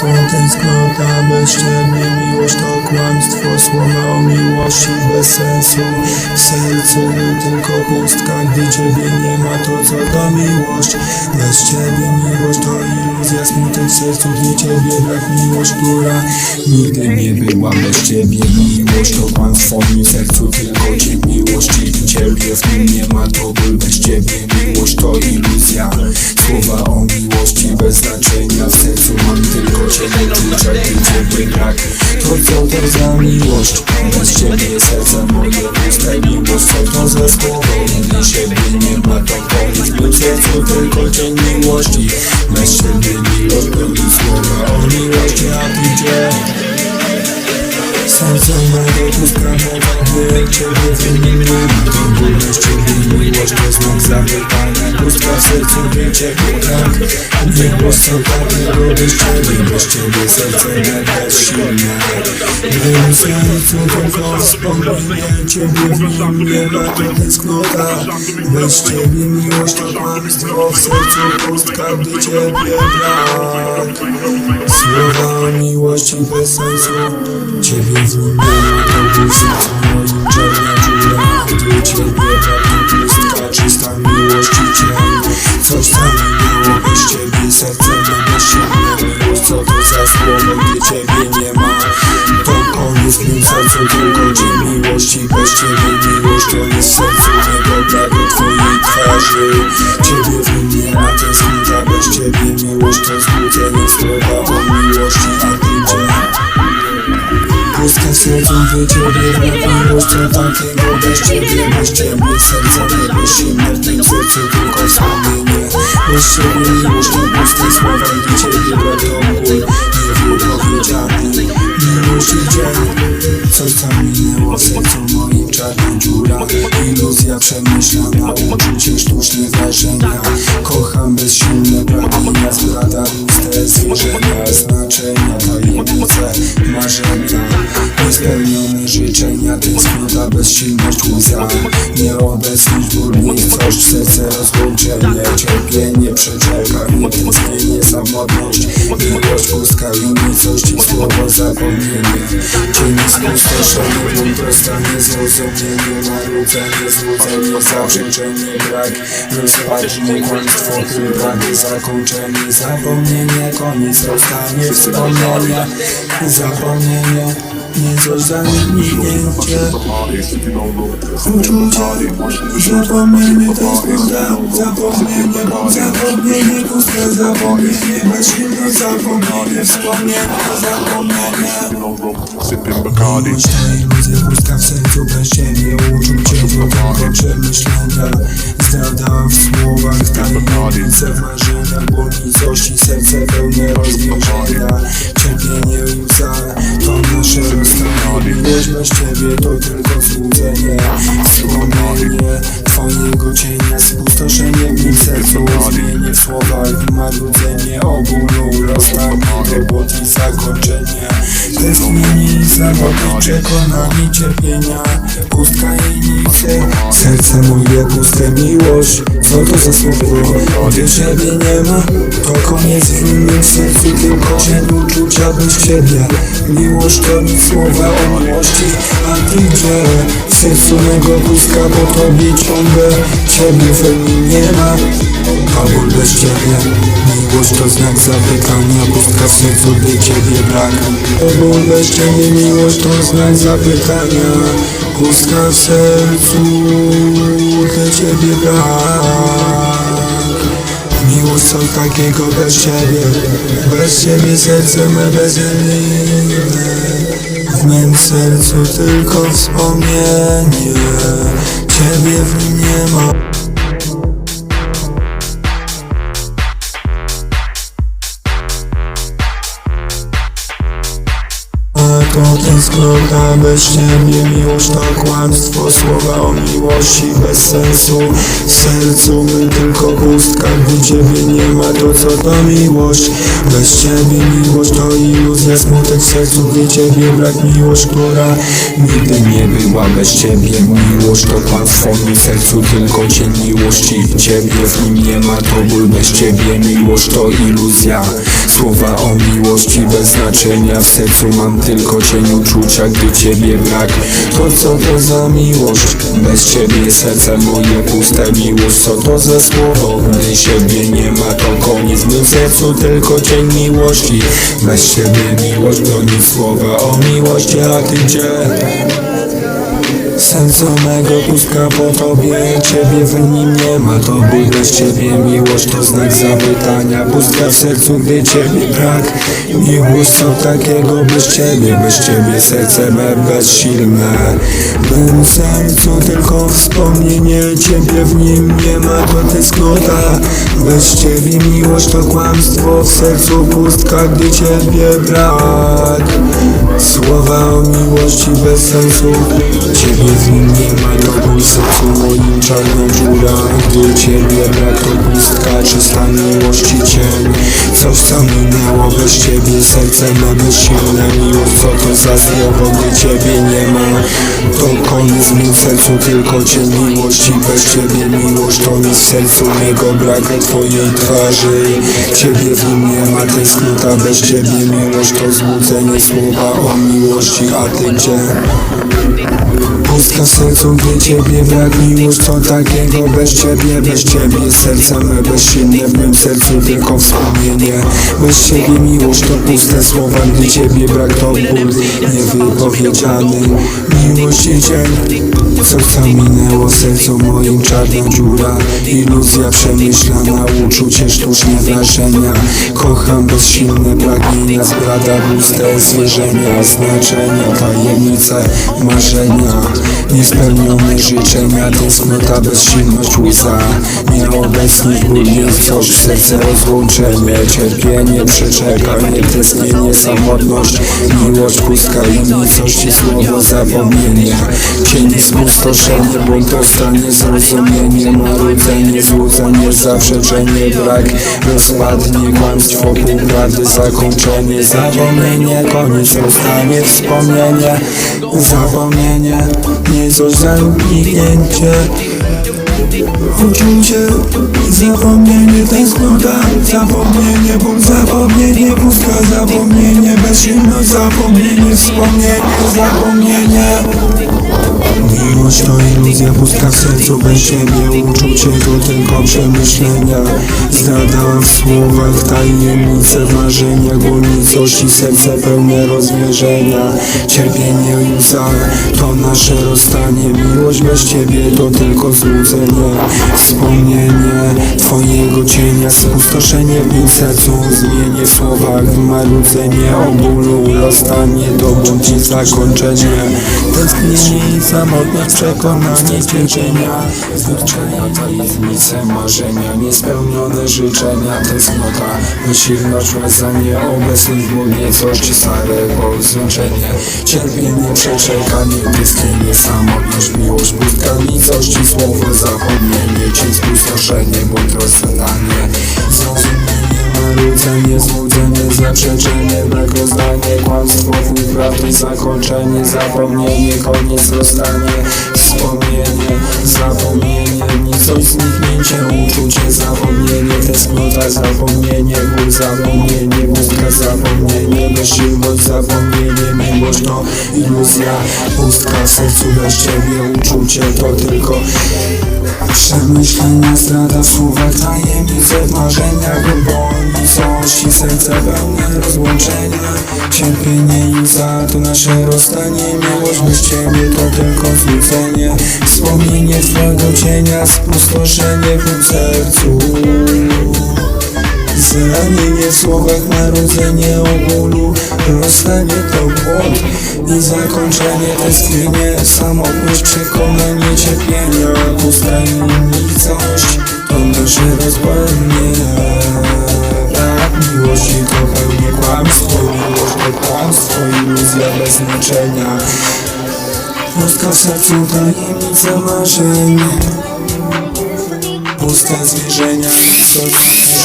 to tęsknota Bez ciebie miłość to kłamstwo Słowa o miłości bez sensu. W sercu tylko pustka Gdy ciebie nie ma to co to miłość? Bez ciebie miłość to iluzja Smutek w sercu gdy ciebie brak miłość Która nigdy nie była bez ciebie. Miłość to kłamstwo w moim sercu Tylko ci miłości Ciebie. W nim nie ma to ból Bez ciebie miłość to iluzja. Słowa o miłości bez znaczenia W sercu ciebie Czucia gdy ciebie brak co to za miłość Bez ciebie serce moje puste Miłość to za słowo Gdy siebie nie ma powiedz W mym sercu tylko cień miłości Bez ciebie miłość pełni słowa o miłości A ty gdzie? Serce mego pustka mowa Gdy ciebie nie ma To ciebie miłość to znak zapytania Pustka w sercu gdy ciebie brak Miłość co takiego bez ciebie serce mega silne mym sercu tylko wspomnienie Ciebie w nim nie ma tęsknota Bez ciebie miłość to kłamstwo W sercu pustka gdy ciebie brak Słowa miłości bez sensu. Ciebie w nim to brak to Coś tam minęło bez ciebie serce bezsilne Miłość co to za słowo gdy ciebie nie ma To koniec w mym sercu tylko dzień miłości Bez ciebie miłość to jest w sercu niedobra do twojej twarzy Ciebie w nim nie ma tęsknota Bez ciebie miłość to złudzenie słowa o miłości? Gdy ciebie brak miłość co takiego bez ciebie Bez ciebie serce nie bezsilne w tym sercu tylko wspomnienie Bez ciebie miłość to puste słowa gdy ciebie to ból Niewypowiedziany miłość idzie Coś tam minęło w sercu moim czarna dziura Iluzja przemyślana, uczucie sztuczne wrażenia Kocham bezsilne pragnienia, zgrada puste zwierzenia Znaczenia, tajemnice, marzenia Niespełnione życzenia, tęsknota, bezsilność, łza. Nie odesłać ból, nicość, serce rozłączenie Cierpienie, przeczeka, nietęsknienie, samotność. Miłość, pustka i nicość i słowo zapomnienie. Cień spustoszenie, punkt rozstanie, zrozumienie Marudzenie, złudzenie, zaprzeczenie, brak. Rozpadnie, kłamstwo, brak Zakończenie, zapomnienie, koniec, rozstanie, wspomnienia. Zapomnienie, nie zamknięcie Uczucie, zapomnienie to zgoda Zapomnienie, zapomnienie, puste zapomnienie Bezsilne zapomnienie, wspomnienie, zapomnienie Sipping Bacardi. Iluzja, pustka w sercu bez ciebie Uczucie, tylko przemyślenia. Zdrada w słowach, tajemnice w marzeniach Ból nicości, serce pełne rozwierzenia. Cierpienie i łza, to nasze bez ciebie to tylko złudzenie Wspomnienie twojego cienia Spustoszenie w sercu Zmienienie w słowach, marudzenie O bólu, rozstanie, robot i zakończenie. Tęsknienie i samotność, przekonanie cierpienia Pustka i nice, serce moje puste miłość Co to za słowo, gdy ciebie nie ma To koniec w innym sercu, tylko cień uczucia bez ciebie. Miłość to nic słowa o miłości A ty gdzie? W sercu mego pustka, bo tobie ciągle Ciebie we mnie nie ma. A ból bez ciebie Miłość to znak zapytania Pustka w sercu, gdy ciebie brak. A ból bez ciebie miłość to znak zapytania Pustka w sercu, ciebie brak Miłość co takiego bez ciebie Bez ciebie serce me bezimienne. W mym sercu tylko wspomnienie Ciebie w nim nie ma A to tęsknota Bez ciebie miłość to kłamstwo Słowa o miłości bez sensu. W sercu my tylko pustka Gdy ciebie nie ma to co to miłość. Bez ciebie miłość to iluzja Smutek w sercu gdy ciebie brak miłość Która nigdy nie była bez ciebie. Miłość to kłamstwo mi w sercu tylko cień miłości Ciebie. W nim nie ma to ból bez ciebie Miłość to iluzja. Słowa o miłości bez znaczenia W sercu mam tylko cień uczucia Gdy ciebie brak. To co to za miłość? Bez ciebie serce moje puste Miłość co to za słowo? Gdy siebie nie ma to koniec W mym sercu tylko cień miłości. Bez ciebie miłość to nic słowa o miłości A ty gdzie? Serce mego pustka po tobie Ciebie w nim nie ma. To ból bez ciebie Miłość to znak zapytania. Pustka w sercu, gdy ciebie brak Miłość co takiego bez ciebie Bez ciebie serce me bezsilne W mym sercu tylko wspomnienie Ciebie w nim nie ma To tęsknota Bez ciebie miłość to kłamstwo W sercu pustka, gdy ciebie brak. Słowa o miłości bez sensu Ciebie w nim nie ma to ból sercu moim czarna dziura Gdy ciebie brak to pustka czysta miłości cień. Coś co minęło bez ciebie serce ma bezsilne Miłość co to za słowo gdy ciebie nie ma To koniec w mym sercu tylko cień miłości Bez ciebie miłość to w sercu mego brak twojej twarzy Ciebie w nim nie ma tęsknota bez ciebie miłość to złudzenie słowa o miłości A ty gdzie? Pustka w sercu, gdy ciebie brak miłość To takiego bez ciebie, bez ciebie. Serce me bezsilne, w mym sercu tylko wspomnienie. Bez ciebie miłość to puste słowa Gdy ciebie brak to ból niewypowiedziany. Miłość i cień co co minęło sercu moim czarna dziura. Iluzja przemyślana, uczucie sztuczne wrażenia. Kocham bezsilne pragnienia, zbrada puste zwierzenia. Znaczenia, tajemnice, marzenia Niespełnione życzenia, tęsknota, bezsilność, łza. Nieobecność, ból, niecość, serce rozłączenie. Cierpienie, przeczekanie, tęsknienie, samotność. Miłość, pustka i nicość i słowo zapomnienie. Cień spustoszenie, błąd to stanie zrozumienie. Marudzenie, złudzenie, zaprzeczenie, brak Rozpadnie, kłamstwo, półprawdy, zakończenie. Zapomnienie, koniec, rozstanie, wspomnienie. Zapomnienie, niecość, zamknięcie. Uczucie, zapomnienie, tęsknota. Zapomnienie, ból, zapomnienie, pustka. Zapomnienie, bezsilność, zapomnienie, wspomnienie, zapomnienie Miłość to iluzja, pustka w sercu bez ciebie Uczucie to tylko przemyślenia. Zdrada w słowach, tajemnice w marzeniach Wolnicość i serce pełne rozmierzenia. Cierpienie i łza to nasze rozstanie. Miłość bez ciebie to tylko złudzenie. Wspomnienie twojego cienia Spustoszenie w mym sercu Zmienię w słowach marudzenie. O bólu Rozstanie, dowód i zakończenie. Tęsknienie i samotność, przekonanie cierpienia Zmęczenia, tajemnice, marzenia Niespełnione życzenia, tęsknota Wysilność, łeza, nieobecność Ból, niecość, starego zmęczenie. Cierpienie, przeczekanie, tęsknienie Samotność, miłość, pustka, nicość i słowo Zapomnienie, cień, spustoszenie Błąd, rozstanie Zrozumienie, marudzenie, złudzenie Zaprzeczenie, brak rozdanie Kłamstwo, prawdy, zakończenie Zapomnienie, koniec, rozstanie Wspomnienie, zapomnienie Nicość, zniknięcie, uczucie Zapomnienie, tęsknota, zapomnienie Ból, zapomnienie, pustka, zapomnienie Bezsilność, zapomnienie Miłość to iluzja Pustka sercu bez ciebie Uczucie to tylko Przemyślenia, zdrada w słowach Tajemnice w marzeniach Wolnicość i serce pełne rozłączenia. Cierpienie i łza to nasze rozstanie. Miłość bez ciebie to tylko złudzenie Wspomnienie twojego cienia Spustoszenie w mym sercu. Zranienie w słowach, narodzenie o bólu Rozstanie to błąd i zakończenie Tęsknienie, samotność, przekonanie cierpienia Pustka i nicość to nasze rozpalenie chwile bez znaczenia. Pustka w sercu tajemnica marzeń Puste zwierzenia, co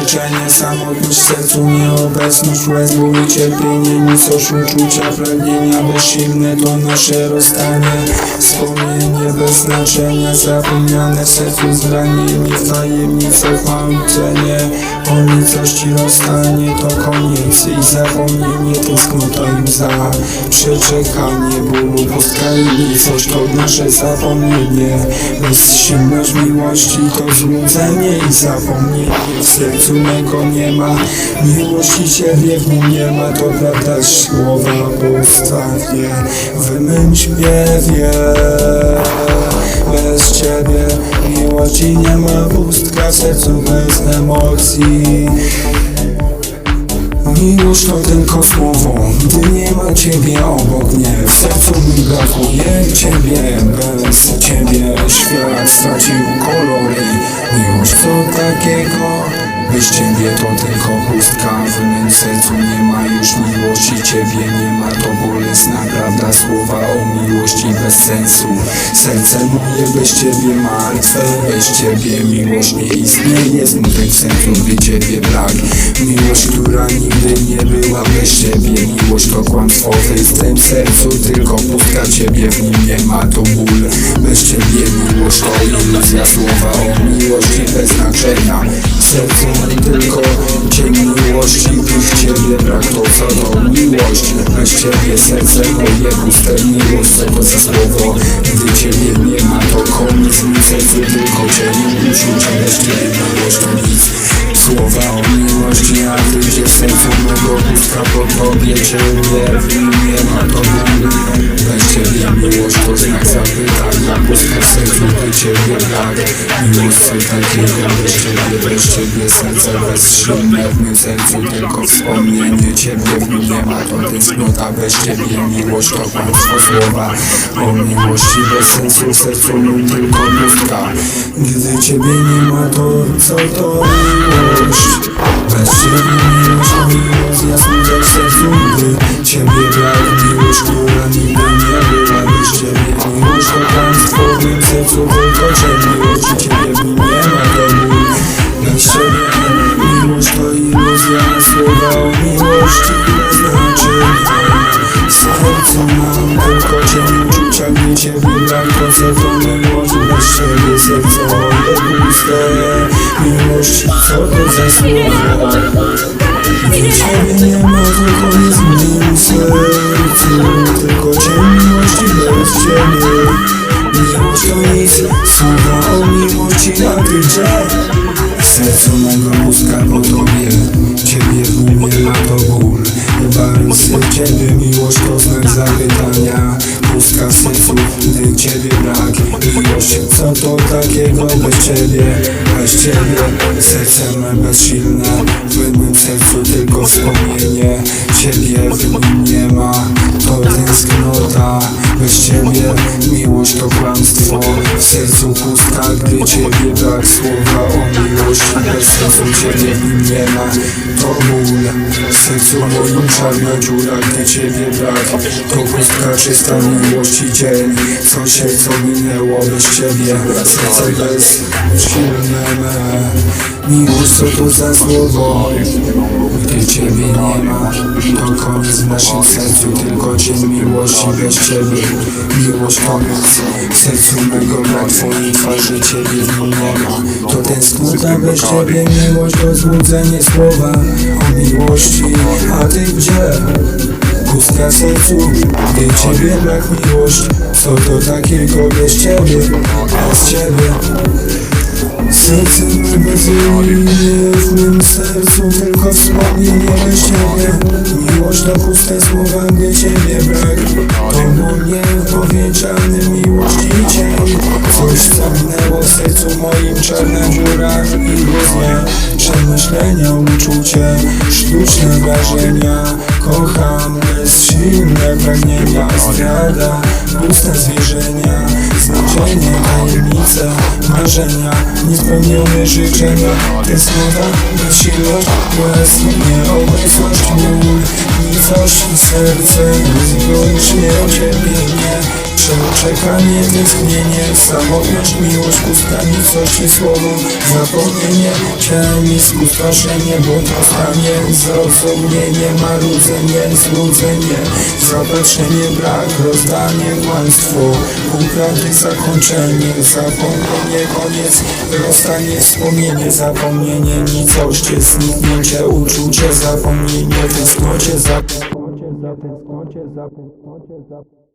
życzenia. Samotność sercu, nieobecność łez Ból i cierpienie, nicość uczucia Pragnienia bezsilne to nasze rozstanie. Wspomnienie bez znaczenia Zapomniane w sercu zranienie W tajemnicach małczenie O nicości rozstanie to koniec I zapomnienie tęsknota i łza Przeczekanie bólu, pustka i nicość To nasze zapomnienie. Bezsilność miłości to złudzenie i zapomnienie W sercu mego nie ma. Miłości Ciebie w nim nie ma To prawda słowa pustawie Wymęć mnie wie. Bez Ciebie miłości nie ma. Pustka w sercu bez emocji Miłość to tylko słowo, gdy nie ma Ciebie obok mnie W sercu mi brakuje Ciebie, bez Ciebie świat stracił kolory Miłość co takiego? Bez Ciebie to tylko pustka W mym sercu nie ma już miłości. Ciebie nie ma, to bolesna prawda Słowa o miłości bez sensu. Serce moje bez Ciebie martwe Bez Ciebie miłość nie istnieje. Smutek w sercu, gdy Ciebie brak. Miłość, która nigdy nie była bez Ciebie. Miłość to kłamstwo w tym sercu Tylko pustka Ciebie w nim nie ma. To ból. Bez Ciebie miłość to iluzja Słowa o miłości bez znaczenia Sercu mam tylko cień miłości Gdy Ciebie brak to to miłość Bez Ciebie serce moje puste miłość to za słowo. Gdy Ciebie nie ma to koniec W mym sercu tylko cień. Uczucia Bez Ciebie miłość to nic. Słowa o miłości, a Ty gdzie w sercu mego pustka po Tobie. Ciebie w nie ma to ból Bez Ciebie miłość to znak zapytania Pustka sercu, Ciebie brak Miłość co takiego bez Ciebie, bez Ciebie serce bezsilne W mym sercu tylko wspomnienie Ciebie w nim nie ma to tęsknota Bez Ciebie miłość to kłamstwo słowa. O miłości bez sensu sercu lub tylko pustka Gdy Ciebie nie ma to co to miłość? Bez Ciebie miłość to iluzja Smutek w sercu gdy Ciebie brak Miłość, która nigdy nie Bez Ciebie miłość to kłamstwo W mym sercu tylko miłości Ciebie w nim nie ma ból Bez Ciebie miłość to iluzja Słowa o miłości znaczenia W sercu mam tylko cień uczucia Gdy to co to miłość Bez Ciebie serce moje puste Miłość co to za słowa Ciebie nie ma to koniec w moim sercu to nic. Słowa o miłości a Ty gdzie? W sercu mego mózga po Tobie. Ciebie ma to ból. Bardzo Ciebie miłość to znak zapytania. Pustka sercu, gdy Ciebie brak. Miłość, co to takiego bez Ciebie? Bez Ciebie, serce me bezsilne. W mym sercu tylko wspomnienie. Ciebie w nim nie ma. To tęsknota Bez Ciebie. Miłość to kłamstwo. W sercu pustka, gdy Ciebie brak Słowa o miłości. Bez sensu Ciebie w nim nie ma. To ból. W sercu moim czarna dziura Gdy Ciebie brak. To pustka czysta miłości dzień. Co się co minęło bez Ciebie. Serce bez silne me. Miłość co to za słowo? Gdy Ciebie nie ma. To koniec w naszym sercu Tylko cień miłości bez Ciebie Miłość W sercu mego brak Twojej twarzy Ciebie ma To tęsknota bez Ciebie Miłość to złudzenie słowa O miłości A Ty gdzie? Pustka sercu, gdy Ciebie brak miłość Co to takiego bez Ciebie, bez Ciebie Serce w mym sercu Tylko wspomnienie Ciebie Miłość to puste słowa, gdy Ciebie brak. To ból niewypowiedziany miłości cień. Coś zamknęło w sercu moim czarna dziura Iluzje, przemyślenia, uczucie Sztuczne wrażenia. Kocham bezsilne pragnienia. Zdrada, puste zwierzenia. Znaczenie, tajemnice, marzenia. Niespełnione życzenia. Tęsknota, bezsilność, łez Nieobecność, ból Nic coś i serce. Mnie o cierpienie Czekanie, tęsknienie. Samotność, miłość, ustami coś i słowo Zapomnienie, i spustoszenie Bo to stanie zrozumienie Marudzenie, złudzenie. Zapatrzenie, brak, rozdanie, kłamstwo. Ukradek, zakończenie Zapomnienie, koniec. Rozstanie, wspomnienie Zapomnienie, nicość, zniknięcie Uczucie, zapomnienie. Tęsknocie, zapomnienie Zatęsknocie, zatęsknocie, zatęsknocie